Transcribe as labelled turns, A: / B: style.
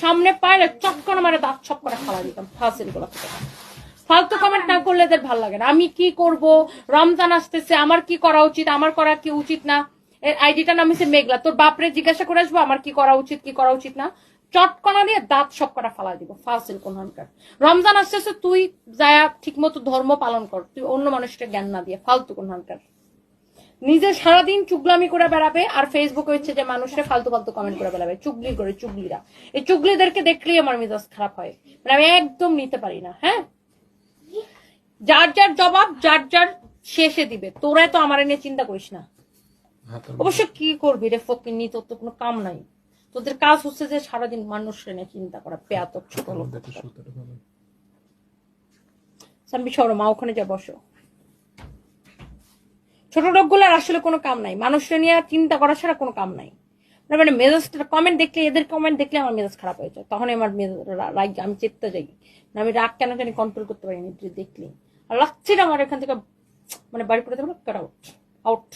A: সামনে পাইলে চক্কর মারে দাঁত ছপ করে ফালা দিতাম ফাঁসিলগুলো ফালতু কমেন্ট না করলে এদের ভালো লাগে না। আমি কি করব? রমজান আসতেছে, আমার কি করা উচিত? আমার করা কি উচিত না? এর আইডিটা নাম হচ্ছে মেঘলা। তোর বাপরে জিজ্ঞাসা করে আসব, আমার কি করা উচিত, কি করা উচিত না? চটকনা দিয়ে দাঁত সব করা ফালা দিব ফাসিল কোনখানকার রমজান আসতেছে, তুই যায়া ঠিক মতো ধর্ম পালন কর, তুই অন্য মানুষটা জ্ঞান না দিয়ে ফালতু কোনখানকার নিজে সারাদিন চুগলামি করে বেড়াবে আর ফেসবুকে হচ্ছে যে মানুষের ফালতু ফালতু কমেন্ট করে বেড়াবে। চুগলি করে চুগলিরা। এই চুগলিদেরকে দেখলেই আমার মেজাজ খারাপ হয়। মানে আমি একদম নিতে পারি না হ্যাঁ? যার যার জবাব যার যার শেষে দিবে। তোরা তো আমার নিয়ে চিন্তা করিস না। অবশ্য কি করবি রে ফকিনি তোর তো কোনো কাম নাই। তোদের কাজ হচ্ছে যে সারাদিন মানুষের নিয়ে চিন্তা করা পেয়াত ছোট লোক। সাম্বি সরো মা ওখানে যা বসো। ছোট লোকগুলোর আসলে কোনো কাম নাই। মানুষকে নিয়ে চিন্তা করা ছাড়া কোনো কাম নাই। মানে মেজাজটা কমেন্ট দেখলে, এদের কমেন্ট দেখলে আমার মেজাজ খারাপ হয়ে যায়। তখন আমার রাগ, আমি চেপতে যাই না, আমি রাগ কেন জানি কন্ট্রোল করতে পারিনি দেখলে আর লাগছে না আমার এখান থেকে মানে বাড়ি পড়ে দেবো আউট আউট